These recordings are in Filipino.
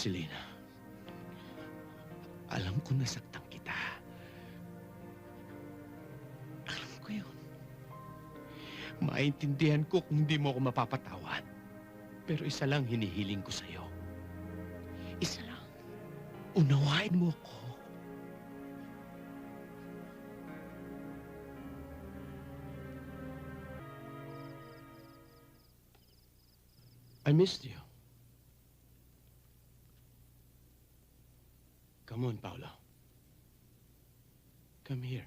Selena, alam ko nasaktan kita. Alam ko yun. Maintindihan ko kung hindi mo ako mapapatawad. Pero isa lang hinihiling ko sa'yo. Isa lang. Unawain mo ako. I missed you. Come on, Paolo. Come here.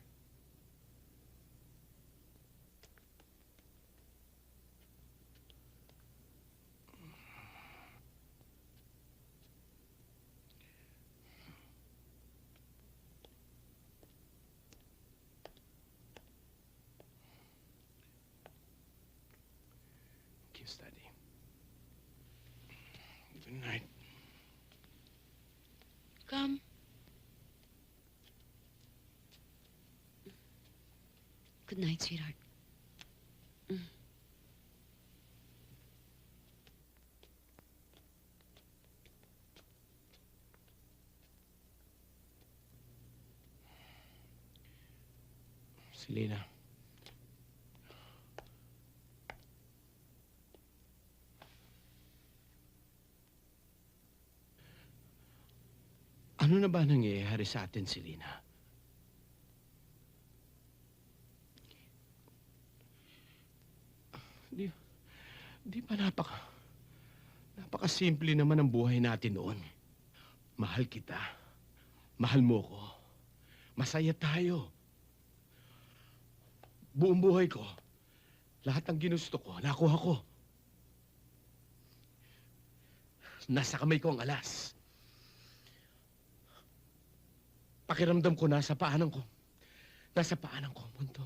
Kiss Daddy. Good night. Good night, sweetheart. Selena. Ano na ba nangyayari sa atin, Selena? Di, di ba napaka, napaka-simple naman ang buhay natin noon. Mahal kita. Mahal mo ko. Masaya tayo. Buong buhay ko, lahat ng ginusto ko, nakuha ko. Nasa kamay ko ang alas. Pakiramdam ko nasa paanan ko. Nasa paanan ko ang mundo.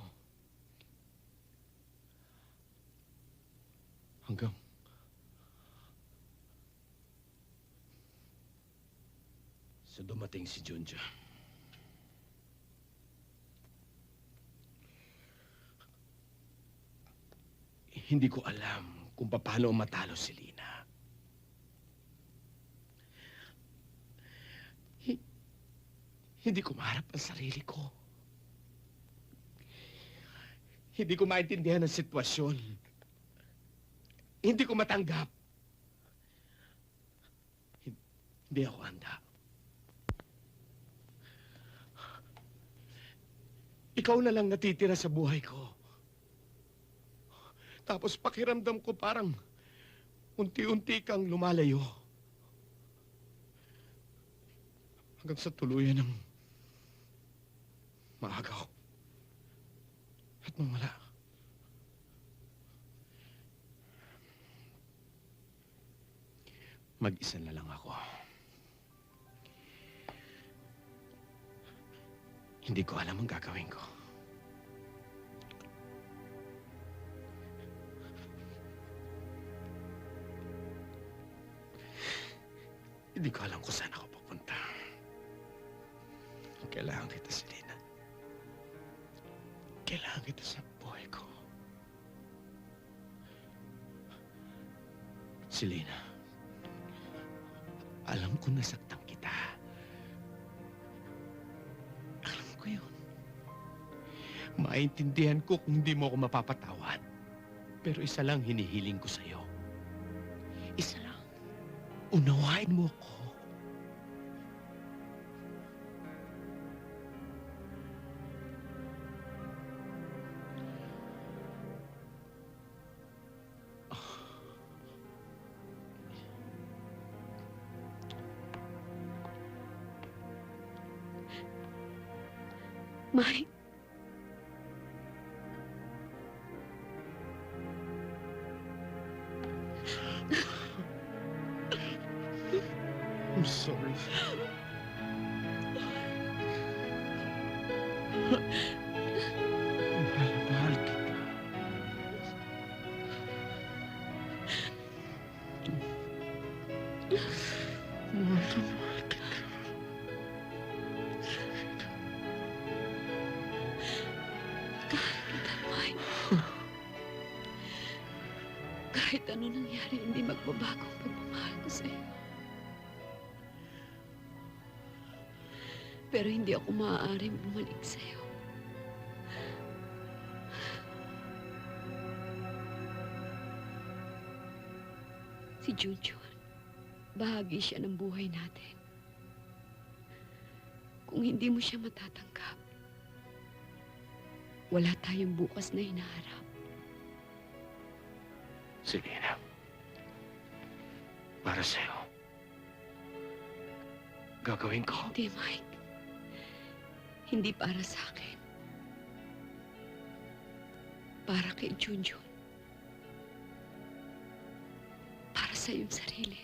Hanggang... Sa dumating si Junja. Hindi ko alam kung paano matalo si Lina. Hi- Hindi ko maharap ang sarili ko. Hindi ko maintindihan ang sitwasyon. Hindi ko matanggap. Hin- Hindi ako handa. Ikaw na lang natitira sa buhay ko. Tapos pakiramdam ko parang unti-unti kang lumalayo. Hanggang sa tuluyan ng maagaw. At mawala. Mag-isa na lang ako. Hindi ko alam ang gagawin ko. Hindi ko alam kung saan ako pupunta. Kailangan kita, Selena. Kailangan kita sa buhay ko. Selena, alam ko nasaktan kita. Alam ko yun. Maintindihan ko kung hindi mo ako mapapatawad. Pero isa lang hinihiling ko sa'yo. Isa lang. Unawain mo ako. Mike, I'm sorry. Mike. Kahit ano nangyari, hindi magbabago ang pagmamahal ko sa'yo. Pero hindi ako maaaring bumalik sa'yo. Si Junjun, bahagi siya ng buhay natin. Kung hindi mo siya matatanggap, wala tayong bukas na hinaharap. Sige na. Para sa'yo. Gagawin ko. Hindi, Mike. Hindi para sa akin. Para kay Junjun. Para sa iyong sarili.